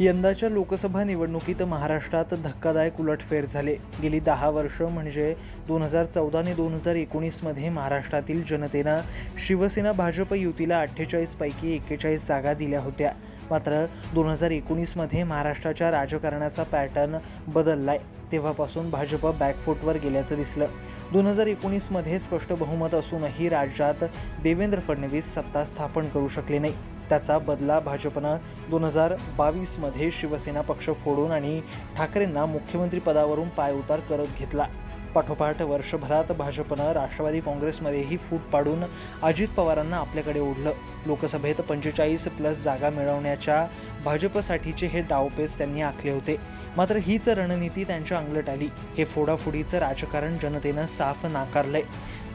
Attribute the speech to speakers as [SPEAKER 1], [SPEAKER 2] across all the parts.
[SPEAKER 1] यंदाच्या लोकसभा निवडणुकीत महाराष्ट्रात धक्कादायक उलटफेर झाले. गेली दहा वर्ष म्हणजे दोन हजार चौदा आणि दोन हजार एकोणीसमध्ये महाराष्ट्रातील जनतेनं शिवसेना भाजप युतीला अठ्ठेचाळीसपैकी एक्केचाळीस जागा दिल्या होत्या. मात्र दोन हजार एकोणीसमध्ये महाराष्ट्राच्या राजकारणाचा पॅटर्न बदललाय. तेव्हापासून भाजप बॅकफूटवर गेल्याचं दिसलं. दोन हजार एकोणीसमध्ये स्पष्ट बहुमत असूनही राज्यात देवेंद्र फडणवीस सत्ता स्थापन करू शकले नाही. त्याचा बदला भाजपनं दोन हजार बावीसमध्ये शिवसेना पक्ष फोडून आणि ठाकरेंना मुख्यमंत्रीपदावरून पायउतार करत घेतला. पाठोपाठ वर्षभरात भाजपनं राष्ट्रवादी काँग्रेसमध्येही फूट पाडून अजित पवारांना आपल्याकडे ओढलं. लोकसभेत पंचेचाळीस प्लस जागा मिळवण्याच्या भाजपसाठीचे हे डावपेच त्यांनी आखले होते. मात्र हीच रणनीती त्यांच्या अंगलट आली हे फोडाफोडीचं राजकारण जनतेनं साफ नाकारलंय.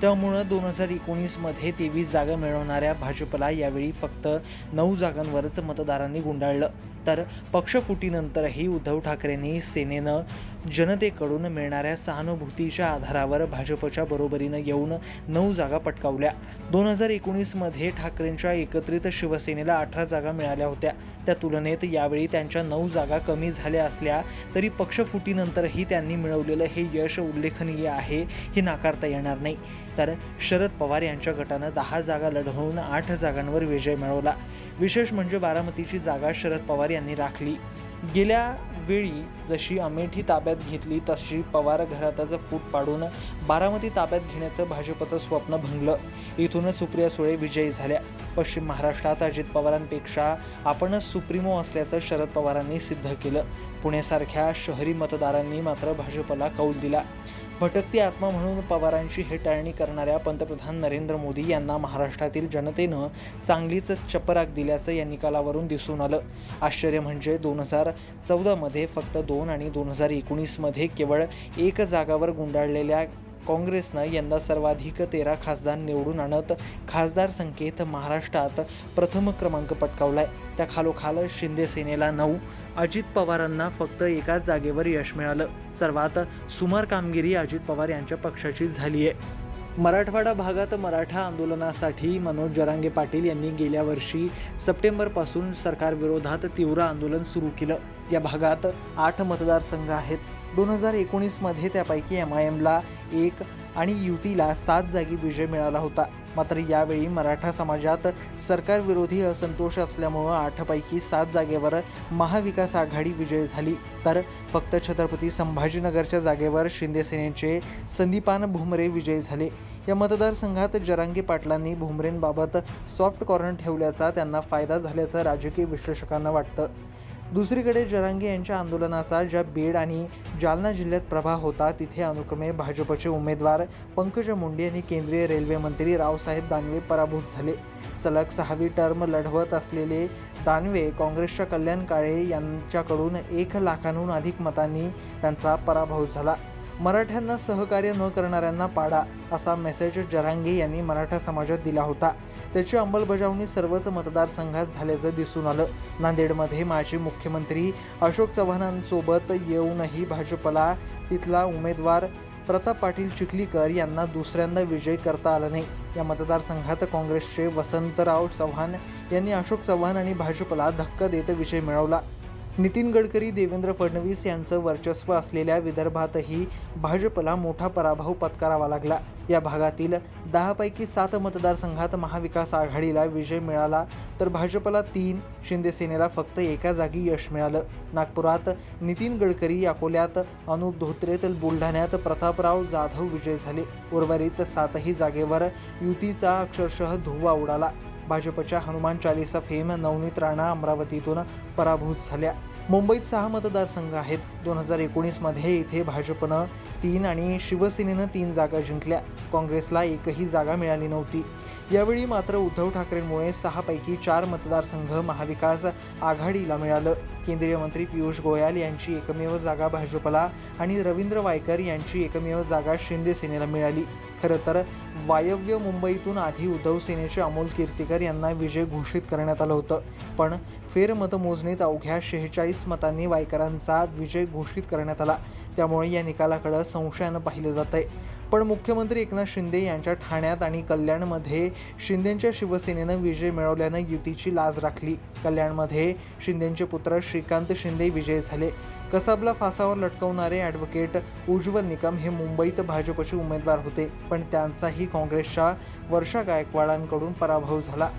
[SPEAKER 1] त्यामुळं दोन हजार एकोणीसमध्ये तेवीस जागा मिळवणाऱ्या भाजपला यावेळी फक्त नऊ जागांवरच मतदारांनी गुंडाळलं. तर पक्षफुटीनंतरही उद्धव ठाकरेंनी सेनेनं जनतेकडून मिळणाऱ्या सहानुभूतीच्या आधारावर भाजपच्या बरोबरीनं येऊन नऊ जागा पटकावल्या. दोन हजार एकोणीसमध्ये ठाकरेंच्या एकत्रित शिवसेनेला अठरा जागा मिळाल्या होत्या. त्या तुलनेत यावेळी त्यांच्या नऊ जागा कमी झाल्या असल्या तरी पक्षफुटीनंतरही त्यांनी मिळवलेलं हे यश उल्लेखनीय आहे हे नाकारता येणार नाही. तर शरद पवार यांच्या गटानं दहा जागा लढवून आठ जागांवर विजय मिळवला. विशेष म्हणजे बारामतीची जागा शरद पवार यांनी राखली. गेल्या वेळी जशी अमेठी ताब्यात घेतली तशी पवार घरातच फूट पाडून बारामती ताब्यात घेण्याचं भाजपचं स्वप्न भंगलं. इथूनच सुप्रिया सुळे विजयी झाल्या. पश्चिम महाराष्ट्रात अजित पवारांपेक्षा आपणच सुप्रीमो असल्याचं शरद पवारांनी सिद्ध केलं. पुण्यासारख्या शहरी मतदारांनी मात्र भाजपला कौल दिला. भटकती आत्मा म्हणून पवारांची हेटाळणी करणाऱ्या पंतप्रधान नरेंद्र मोदी यांना महाराष्ट्रातील जनतेनं चांगलीच चपराक दिल्याचं या निकालावरून दिसून आलं. आश्चर्य म्हणजे दोन हजार चौदामध्ये फक्त दोन आणि दोन हजार एकोणीसमध्ये केवळ एक जागावर गुंडाळलेल्या काँग्रेसनं यंदा सर्वाधिक तेरा खासदार निवडून आणत खासदार संख्येत महाराष्ट्रात प्रथम क्रमांक पटकावलाय. त्या खालोखाल शिंदे सेनेला नऊ अजित पवारांना फक्त एकाच जागेवर यश मिळालं. सर्वात सुमार कामगिरी अजित पवार यांच्या पक्षाची झाली आहे मराठवाडा भागात मराठा आंदोलनासाठी मनोज जरांगे पाटील यांनी गेल्या वर्षी सप्टेंबरपासून सरकारविरोधात तीव्र आंदोलन सुरू केलं. या भागात आठ मतदारसंघ आहेत. दोन हजार एकोणीसमध्ये त्यापैकी एम आय एमला एक आणि युतीला सात जागी विजय मिळाला होता. मात्र यावेळी मराठा समाजात सरकारविरोधी असंतोष असल्यामुळं आठपैकी सात जागेवर महाविकास आघाडी विजय झाली. तर फक्त छत्रपती संभाजीनगरच्या जागेवर शिंदेसेनेचे संदीपान भुमरे विजयी झाले. या मतदारसंघात जरांगी पाटलांनी भुमरेंबाबत सॉफ्ट कॉर्नर ठेवल्याचा त्यांना फायदा झाल्याचं राजकीय विश्लेषकांना वाटतं. दुसरीकडे जरांगे यांच्या आंदोलनाचा ज्या बीड आणि जालना जिल्ह्यात प्रभाव होता तिथे अनुक्रमे भाजपचे उमेदवार पंकजा मुंडे आणि केंद्रीय रेल्वे मंत्री रावसाहेब दानवे पराभूत झाले. सलग सहावी टर्म लढवत असलेले दानवे काँग्रेसच्या कल्याण काळे यांच्याकडून एक लाखांहून अधिक मतांनी त्यांचा पराभव झाला. मराठ्यांना सहकार्य न करणाऱ्यांना पाडा असा मेसेज जरांगे यांनी मराठा समाजात दिला होता. त्याची अंमलबजावणी सर्वच मतदारसंघात झाल्याचं दिसून आलं. नांदेडमध्ये माजी मुख्यमंत्री अशोक चव्हाणांसोबत येऊनही भाजपला तिथला उमेदवार प्रताप पाटील चिखलीकर यांना दुसऱ्यांदा विजय करता आला नाही. या मतदारसंघात काँग्रेसचे वसंतराव चव्हाण यांनी अशोक चव्हाण आणि भाजपला धक्का देत विजय मिळवला. नितीन गडकरी देवेंद्र फडणवीस यांचं वर्चस्व असलेल्या विदर्भातही भाजपला मोठा पराभव पत्करावा लागला. या भागातील दहापैकी सात मतदारसंघात महाविकास आघाडीला विजय मिळाला तर भाजपला तीन शिंदेसेनेला फक्त एका जागी यश मिळालं. नागपुरात नितीन गडकरी अकोल्यात अनुप धोत्रे तर बुलढाण्यात प्रतापराव जाधव विजय झाले. उर्वरित सातही जागेवर युतीचा अक्षरशः धुवा उडाला. भाजपच्या हनुमान चालिसा फेम नवनीत राणा अमरावतीतून पराभूत झाल्या. मुंबईत सहा मतदारसंघ आहेत. दोन हजार एकोणीसमध्ये इथे भाजपनं तीन आणि शिवसेनेनं तीन जागा जिंकल्या. काँग्रेसला एकही जागा मिळाली नव्हती. यावेळी मात्र उद्धव ठाकरेंमुळे सहापैकी चार मतदारसंघ महाविकास आघाडीला मिळालं. केंद्रीय मंत्री पियुष गोयल यांची एकमेव जागा भाजपला आणि रवींद्र वायकर यांची एकमेव जागा शिंदे सेनेला मिळाली. खरं तर वायव्य मुंबईतून आधी उद्धव सेनेचे अमोल कीर्तिकर यांना विजय घोषित करण्यात आलं होतं. पण फेरमतमोजणीत अवघ्या शेहेचाळीस मतांनी वायकरांचा विजय घोषित करण्यात आला. त्यामुळे या निकालाकडं संशयानं पाहिलं जात आहे पण मुख्यमंत्री एकनाथ शिंदे यांच्या ठाण्यात आणि कल्याणमध्ये शिंदेंच्या शिवसेनेनं विजय मिळवल्यानं युतीची लाज राखली. कल्याणमध्ये शिंदेंचे पुत्र श्रीकांत शिंदे विजय झाले. कसाबला फासावर लटकवणारे ॲडव्होकेट उज्ज्वल निकम हे मुंबईत भाजपचे उमेदवार होते पण त्यांचाही काँग्रेसच्या वर्षा गायकवाडांकडून पराभव झाला.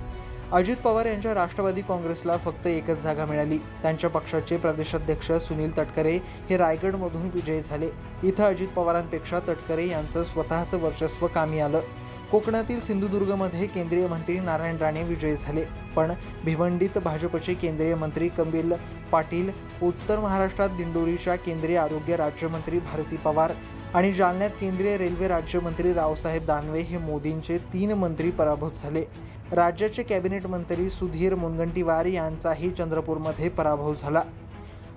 [SPEAKER 1] अजित पवार यांच्या राष्ट्रवादी काँग्रेसला फक्त एकच जागा मिळाली. त्यांच्या पक्षाचे प्रदेशाध्यक्ष सुनील तटकरे हे रायगडमधून विजयी झाले. इथं अजित पवारांपेक्षा तटकरे यांचं स्वतःचं वर्चस्व कामी आलं. कोकणातील सिंधुदुर्गमध्ये केंद्रीय मंत्री नारायण राणे विजयी झाले. पण भिवंडीत भाजपचे केंद्रीय मंत्री कपिल पाटील उत्तर महाराष्ट्रात दिंडोरीच्या केंद्रीय आरोग्य राज्यमंत्री भारती पवार आणि जालन्यात केंद्रीय रेल्वे राज्यमंत्री रावसाहेब दानवे हे मोदींचे तीन मंत्री पराभूत झाले. राज्याचे कॅबिनेट मंत्री सुधीर मुनगंटीवार यांचाही चंद्रपूरमध्ये पराभव झाला.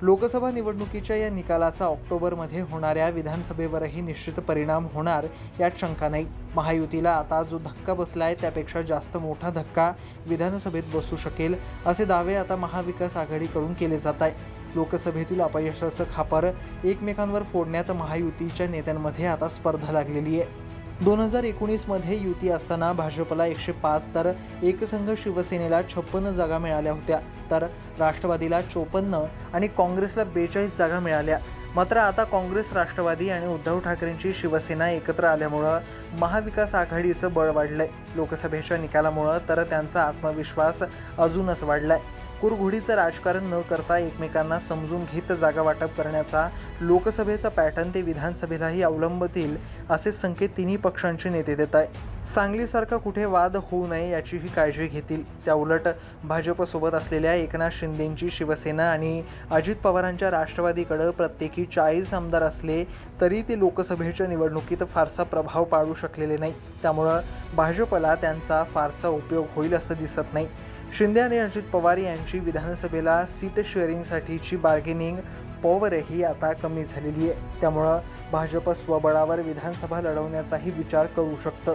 [SPEAKER 1] लोकसभा निवडणुकीच्या या निकालाचा ऑक्टोबरमध्ये होणाऱ्या विधानसभेवरही निश्चित परिणाम होणार यात शंका नाही. महायुतीला आता जो धक्का बसला आहे त्यापेक्षा जास्त मोठा धक्का विधानसभेत बसू शकेल असे दावे आता महाविकास आघाडीकडून केले जात आहे लोकसभेतील अपयशाचं खापर एकमेकांवर फोडण्यात महायुतीच्या नेत्यांमध्ये आता स्पर्धा लागलेली आहे. दोन हजार एकोणीसमध्ये युती असताना भाजपला एकशे पाच तर एकसंघ शिवसेनेला छप्पन्न जागा मिळाल्या होत्या. तर राष्ट्रवादीला चोपन्न आणि काँग्रेसला बेचाळीस जागा मिळाल्या. मात्र आता काँग्रेस राष्ट्रवादी आणि उद्धव ठाकरेंची शिवसेना एकत्र आल्यामुळं महाविकास आघाडीचं बळ वाढलंय. लोकसभेच्या निकालामुळं तर त्यांचा आत्मविश्वास अजूनच वाढलाय. कुरघोडीचं राजकारण न करता एकमेकांना समजून घेत जागा वाटप करण्याचा लोकसभेचा पॅटर्न ते विधानसभेलाही अवलंबतील असे संकेत तिन्ही पक्षांचे नेते देत आहे सांगलीसारखा कुठे वाद होऊ नये याचीही काळजी घेतील. त्या उलट भाजपसोबत असलेल्या एकनाथ शिंदेंची शिवसेना आणि अजित पवारांच्या राष्ट्रवादीकडं प्रत्येकी चाळीस आमदार असले तरी ते लोकसभेच्या निवडणुकीत फारसा प्रभाव पाडू शकलेले नाही. त्यामुळं भाजपला त्यांचा फारसा उपयोग होईल असं दिसत नाही. शिंदे आणि अजित पवार यांची विधानसभेला सीट शेअरिंगसाठीची बार्गेनिंग पॉवरही आता कमी झालेली आहे. त्यामुळं भाजप स्वबळावर विधानसभा लढवण्याचाही विचार करू शकतं.